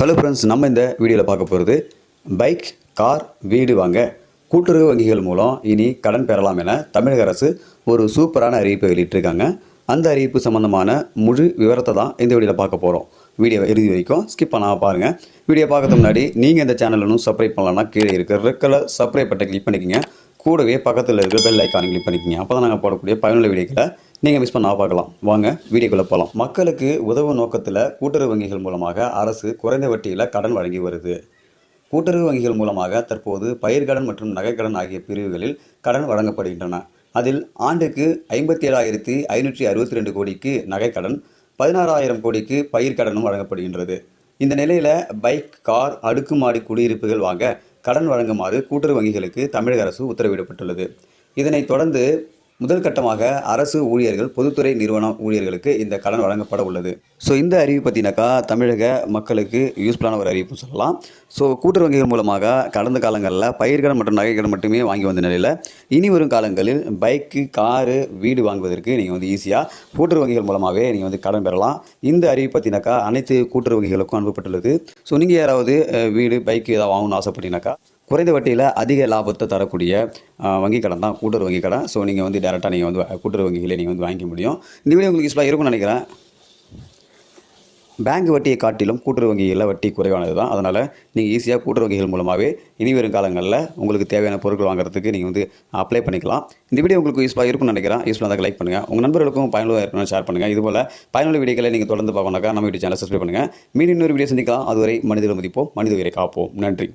Hello friends நம்ம இந்த வீடியோவில் பார்க்க போகிறது பைக் கார் வீடு வாங்க. கூட்டுறவு வங்கிகள் மூலம் இனி கடன் பெறலாம் என தமிழக அரசு ஒரு சூப்பரான அறிவிப்பை வெளியிட்டிருக்காங்க. அந்த அறிவிப்பு சம்பந்தமான முழு விவரத்தை தான் இந்த வீடியோவில் பார்க்க போகிறோம் வீடியோவை இறுதி வரைக்கும் ஸ்கிப் பண்ணாமல் பாருங்கள் வீடியோ பார்க்கறது முன்னாடி நீங்கள் இந்த சேனல் இன்னும் சப்ஸ்கிரைப் பண்ணலாம்னா கீழே இருக்கிற ரெட் கலர் சப்ஸ்கிரைப் பட்டை கிளிக் பண்ணிக்கங்க. கூடவே பக்கத்தில் இருக்கிற பெல் ஐக்கானை கிளிக் பண்ணிக்கோங்க. அப்போ தான் நாங்கள் போடக்கூடிய பயனுள்ள வீடியோக்களை நீங்கள் மிஸ் பண்ணால் பார்க்கலாம். வாங்க வீடியோக்குள்ளே போகலாம் மக்களுக்கு உதவு நோக்கத்தில் கூட்டுறவு வங்கிகள் மூலமாக அரசு குறைந்த வட்டியில் கடன் வழங்கி வருது. கூட்டுறவு வங்கிகள் மூலமாக தற்போது பயிர்கடன் மற்றும் நகைக்கடன் ஆகிய பிரிவுகளில் கடன் வழங்கப்படுகின்றன. அதில் ஆண்டுக்கு ஐம்பத்தி ஏழாயிரத்தி ஐநூற்றி அறுபத்தி ரெண்டு கோடிக்கு நகைக்கடன் பதினாறாயிரம் கோடிக்கு பயிர்க்கடனும் வழங்கப்படுகின்றது. இந்த நிலையில் பைக் கார் அடுக்குமாடி குடியிருப்புகள் வாங்க கடன் வழங்குமாறு கூட்டுறவு வங்கிகளுக்கு தமிழக அரசு உத்தரவிடப்பட்டுள்ளது. இதனைத் தொடர்ந்து முதல் கட்டமாக அரசு ஊழியர்கள் பொதுத்துறை நிறுவன ஊழியர்களுக்கு இந்த கடன் வழங்கப்பட உள்ளது. ஸோ இந்த அறிவிப்பு பார்த்தீங்கன்னாக்கா தமிழக மக்களுக்கு யூஸ்ஃபுல்லான ஒரு அறிவிப்பு சொல்லலாம். ஸோ கூட்டுறவு வங்கிகள் மூலமாக கடந்த காலங்களில் பயிர்கடன் மற்றும் நகைக்கடன் மட்டுமே வாங்கி வந்த நிலையில் இனி வரும் காலங்களில் பைக்கு காரு வீடு வாங்குவதற்கு நீங்கள் வந்து ஈஸியாக கூட்டுறவு வங்கிகள் மூலமாகவே நீங்கள் வந்து கடன் பெறலாம். இந்த அறிவிப்பு பார்த்தீங்கன்னாக்கா அனைத்து கூட்டுறவு வங்கிகளுக்கும் அனுப்பப்பட்டுள்ளது. ஸோ நீங்கள் யாராவது வீடு பைக்கு ஏதாவது வாங்கணும்னு ஆசைப்பட்டீங்கன்னாக்கா குறைந்த வட்டியில் அதிக லாபத்தை தரக்கூடிய வங்கி கடன் தான் கூட்டுறவு வங்கி கடன். ஸோ நீங்கள் வந்து டேரெக்டாக நீங்கள் வந்து கூட்டுறவு வங்கிகளை நீங்கள் வந்து வாங்கிக்க முடியும். இந்த வீடியோ உங்களுக்கு யூஸ்ஃபுல்லாக இருக்கும்னு நினைக்கிறேன். பேங்க் வட்டியை காட்டிலும் கூட்டுறவு வங்கிகளில் வட்டி குறைவானது தான் அதனால் நீங்கள் ஈஸியாக கூட்டுறவு வங்கிகள் மூலமாகவே இனி வரும் காலங்களில் உங்களுக்கு தேவையான பொருட்கள் வாங்குறதுக்கு நீங்கள் வந்து அப்ளை பண்ணிக்கலாம். இந்த வீடியோ உங்களுக்கு யூஸ்ஃபுல்லாக இருக்கும்னு நினைக்கிறேன். யூஸ்ஃபுல்லாக லைக் பண்ணுங்கள் உங்கள் நண்பர்களுக்கும் பயனுள்ள இருக்கணும் ஷேர் பண்ணுங்கள் இதுபோல் பயனுள்ள வீடியோக்களை நீங்கள் தொடர்ந்து பார்க்கணுக்கா நம்ம வீடியோ சேனல் சப்ஸ்கிரைப் பண்ணுங்கள் மீண்டும் இன்னொரு வீடியோ சந்திக்கலாம். அதுவரை மனிதர்கள் மதிப்போம் மனித உயிரை காப்போம். நன்றி.